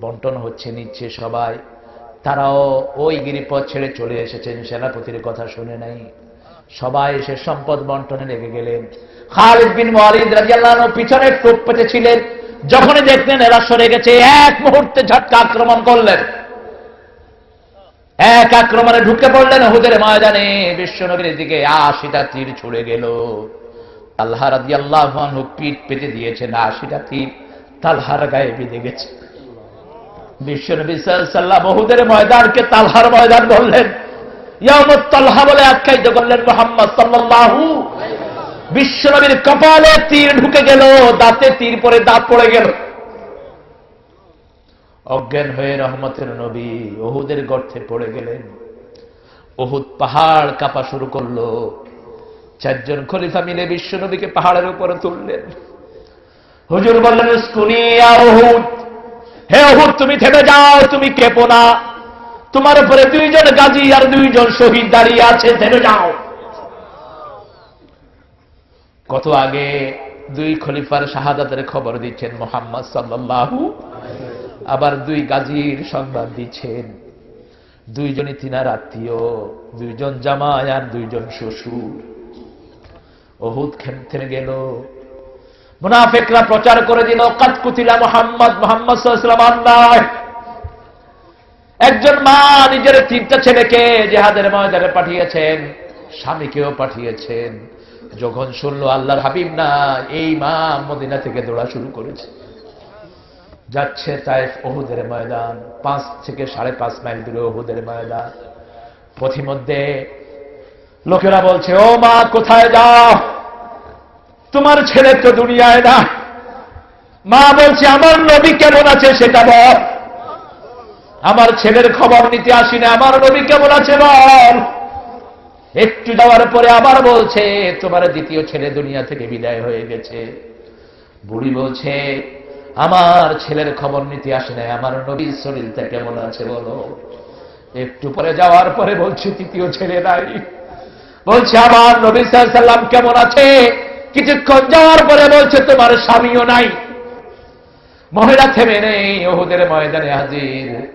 বন্টন হচ্ছে নিচ্ছে সবাই। তারাও ওই গিরিপথ ছেড়ে চলে এসেছেন, সেনাপতির কথা শুনে নাই। সবাই এসে সম্পদ বন্টনে লেগে গেলেন। খালিদ বিন ওয়ালিদ রাদিয়াল্লাহু আনহু পিছনে টোপ পেতেছিলেন। যখনই দেখলেন এরা সরে গেছে, এক মুহূর্তে ঝটকা আক্রমণ করলেন। এক আক্রমণে ঢুকে পড়লেন হুদের ময়দানে। বিশ্বনগরীর দিকে আশিটা তীর ছুড়ে গেল। আল্লাহ রাজি আল্লাহ পিঠ পেতে দিয়েছেন আশিটা তীর। তালহার গায়ে বেঁধে গেছে বিশ্বনবী সাল্লাহ বহুদের ময়দানকে তালহার ময়দান বললেন। ইয়ামত তালহা বলে আখ্যায়িত করলেন মোহাম্মদ সাল্লাল্লাহু বিশ্বনবীর কপালে তীর ঢুকে গেল, দাঁতে তীর পরে দাঁত পড়ে গেল। অজ্ঞান হয়ে রহমতের নবী ওহুদের গর্থে পড়ে গেলেন। ওহুদ পাহাড় কাঁপা শুরু করল। চারজন খলিফা মিলে বিশ্বনবীকে পাহাড়ের উপরে তুললেন। হুজুর বললেন স্কুনিয়া ওহুদ হে ওহুদ তুমি থেমে যাও, তুমি কেঁপো না। তোমার উপরে দুইজন গাজী আর দুইজন শহীদ দাঁড়িয়ে আছে, থেমে যাও। কত আগে দুই খলিফার শাহাদাতের খবর দিচ্ছেন মোহাম্মদ সাল্লাল্লাহু আবার দুই গাজীর সংবাদ দিচ্ছেন। দুইজনই তিনার আত্মীয়, দুইজন জামাই আর দুইজন শ্বশুর। খেম- থেমে গেল। মুনাফেকরা প্রচার করে দিল কাত কুতিলা মোহাম্মদ মোহাম্মদ আল্লাহ। একজন মা নিজের তিনটা ছেলেকে জেহাদের ময়দানে পাঠিয়েছেন, স্বামীকেও পাঠিয়েছেন। যখন শুনলো আল্লাহর হাবিব, না, এই মা মদিনা থেকে দৌড়া শুরু করেছে। যাচ্ছে তাই ওহুদের ময়দান, পাঁচ থেকে সাড়ে পাঁচ মাইল দূরে ওহুদের ময়দান। পথিমধ্যে লোকেরা বলছে, ও মা, কোথায় যাও? তোমার ছেলে তো দুনিয়ায় না। মা বলছে, আমার নবী কেমন আছে সেটা বল। আমার ছেলের খবর নিতে আসি না আমার নবী কেমন আছে বল। একটু যাওয়ার পরে আবার বলছে, তোমার দ্বিতীয় ছেলে দুনিয়া থেকে বিদায় হয়ে গেছে। বুড়ি বলছে, আমার ছেলের খবর নিতে আসে নাই আমার নবীর শরীরটা কেমন আছে বলো। একটু পরে যাওয়ার পরে বলছে, তৃতীয় ছেলে নাই। বলছে, আমার নবী সাল্লাম কেমন আছে? কিছুক্ষণ যাওয়ার পরে বলছে, তোমার স্বামীও নাই। মহিলা থেমে নেই ওহুদের ময়দানে হাজির।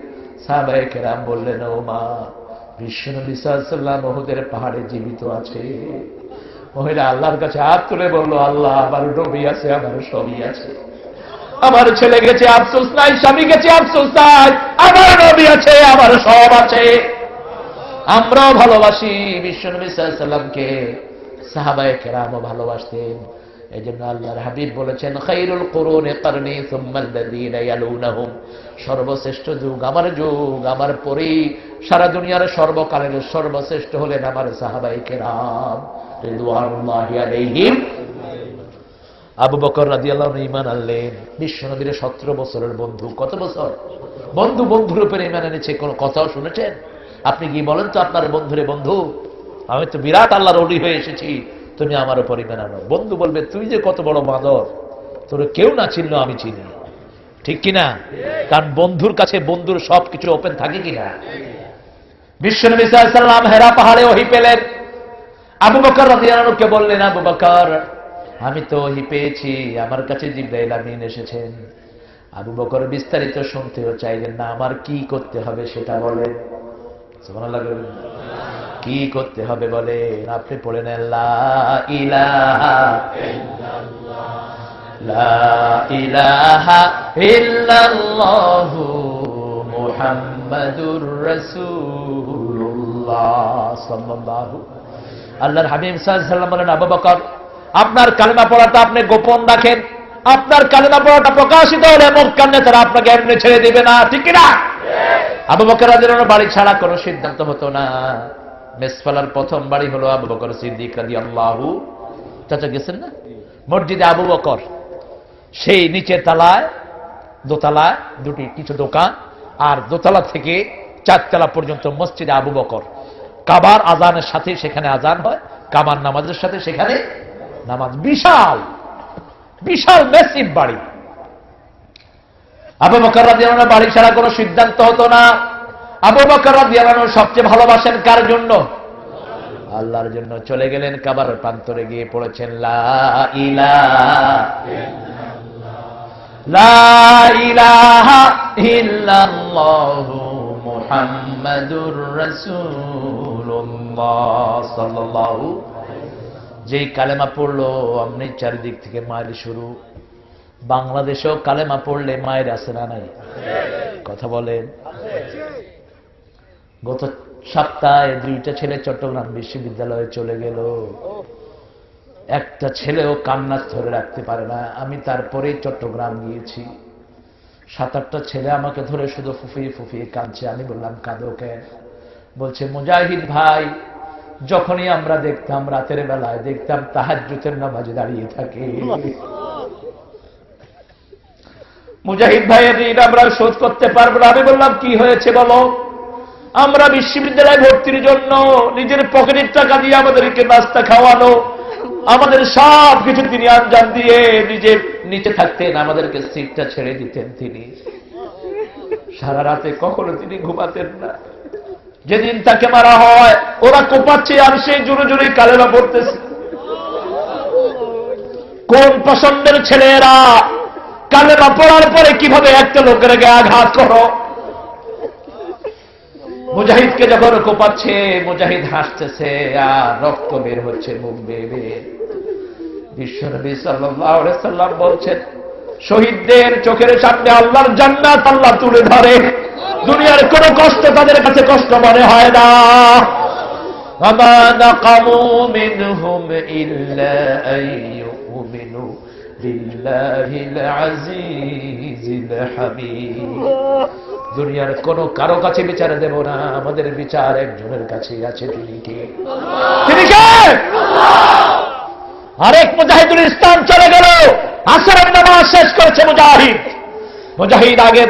সাহাবায়ে বললেন, ও মা, বিশ্বনবী সাল্লাম ওহুদের পাহাড়ে জীবিত আছে। মহিলা আল্লাহর কাছে হাত তুলে বলল, আল্লাহ, আমার নবী আছে, আমার সবই আছে। আমার ছেলে গেছে, আফসোস নাই, স্বামী গেছে, আফসোস নাই। আমার নবী আছে, আমার সব আছে। আমরাও ভালোবাসি বিশ্বনবী সাল্লামকে সাহাবায়ে কেরামও ভালোবাসতেন। এই জন্য আল্লাহর হাবিব বলেছেন, খাইরুল করুনে কারণে ইয়ালুনাহুম। সর্বশ্রেষ্ঠ যুগ আমার যুগ, আমার পরেই সারা দুনিয়ার সর্বকালের সর্বশ্রেষ্ঠ হলেন আমার সাহাবাই কেরাম। আবু বকর রাদিয়াল্লাহু আনহু ঈমান আনলেন। বিশ্বনবীর 17 বছরের বন্ধু। কত বছর? বন্ধু বন্ধুর উপরে ঈমান এনেছে, কোন কথাও শুনেছেন? আপনি কি বলেন তো আপনার বন্ধুরে বন্ধু? আমি তো বিরাট আল্লাহর অলি হয়ে এসেছি। তুমি আমার উপর ঈমান আনো। বন্ধু বলবে, তুই যে কত বড় মাদর তোর কেউ না চিনল, আমি চিনি। ঠিক কিনা? কারণ বন্ধুর কাছে বন্ধুর সব কিছু ওপেন থাকে কিনা? সাল্লাম হেরা পাহাড়ে ওহি পেলেন। আবু বকর রাদিয়াল্লাহুকে বললেন, আবু বকর, আমি তো ওহি পেয়েছি, আমার কাছে জিব্রাইল আমিন এসেছেন। আবু বকর বিস্তারিত শুনতেও চাইলেন না, আমার কি করতে হবে সেটা বলবেন। কি করতে হবে বলেন? আপনি পড়ে নেন মুহাম্মাদুর আল্লাহর হাবিব সাল্লাল্লাহু বলেন আবু বকর আপনার কালেমা পড়াটা আপনি গোপন রাখেন। আপনার কালেমা পড়াটা প্রকাশিত হলে মক্কার নেতারা আপনাকে এমনি ছেড়ে দিবে না ঠিক না আবু বকর বাড়ি ছাড়া কোনো সিদ্ধান্ত হতো না। মেসফালার প্রথম বাড়ি হলো আবু বকর সিদ্দিক রাদিয়াল্লাহু চাচা গেছেন না? মসজিদে আবু বকর। সেই নিচের তালায়, দোতলায় দুটি, কিছু দোকান আর দোতলা থেকে চারতলা পর্যন্ত মসজিদে আবু বকর। কাবার আজানের সাথে সেখানে আজান হয়, কাবার নামাজের সাথে সেখানে নামাজ। বিশাল বিশাল মেসিভ বাড়ি। আবু বকর আনহু বাড়ি ছাড়া কোনো সিদ্ধান্ত হতো না। আবু বকর সবচেয়ে ভালোবাসেন কার জন্য? আল্লাহর জন্য। চলে গেলেন কাবার প্রান্তরে গিয়ে পড়েছেন, লা যেই কালেমা পড়ল, আপনি চারিদিক থেকে মায়ের শুরু। বাংলাদেশেও কালেমা পড়লে মায়ের আছে না নাই? কথা বলেন। গত সপ্তাহে দুইটা ছেলে চট্টগ্রাম বিশ্ববিদ্যালয়ে চলে গেল। একটা ছেলেও কান্না ধরে রাখতে পারে না। আমি তারপরেই চট্টগ্রাম গিয়েছি। সাত আটটা ছেলে আমাকে ধরে শুধু ফুফিয়ে ফুফিয়ে কাঁদছে। আমি বললাম, কাঁদো কেন? বলছে, মুজাহিদ ভাই, যখনই আমরা দেখতাম, রাতের বেলায় দেখতাম তাহাজ্জুতের নামাজে দাঁড়িয়ে থাকে। মুজাহিদ ভাইয়ের ঋণ আমরা শোধ করতে পারব না। আমি বললাম, কি হয়েছে বলো? আমরা বিশ্ববিদ্যালয়ে ভর্তির জন্য নিজের পকেটের টাকা দিয়ে আমাদেরকে নাস্তা খাওয়ানো, আমাদের সব কিছু তিনি আঞ্জাম দিয়ে নিজে, নিচে থাকতেন, আমাদেরকে সিটটা ছেড়ে দিতেন তিনি। সারা রাতে কখনো তিনি ঘুমাতেন না। যেদিন তাকে মারা হয়, ওরা কোপাচ্ছে আর সেই জোরে জোরে কালেমা পড়তেছে। কোন পছন্দের ছেলেরা কালেমা পড়ার পরে কীভাবে একটা লোকের আঘাত করো? মুজাহিদকে যখন কোপাচ্ছে মুজাহিদ হাসতেছে আর রক্ত বের হচ্ছে মুখ বেয়ে বেয়ে বিশ্বনবী সাল্লাল্লাহু আলাইহি সাল্লাম বলছেন শহীদদের চোখের সামনে আল্লাহর জান্নাত আল্লাহ তুলে ধরে দুনিয়ার কোন কষ্ট তাদের কাছে কষ্ট মনে হয় না وما نقموا منهم إلا أن يؤمنوا بالله العزيز الحميد দুনিয়ার কোন কারও কাছে বিচার দেব না, আমাদের বিচার একজনের কাছে আছে, তিনি কে? তিনি কে? আরেক মুজাহিদুল ইসলাম চলে গেল। আসরের নামাজ শেষ করেছে মুজাহিদ। মুজাহিদ আগে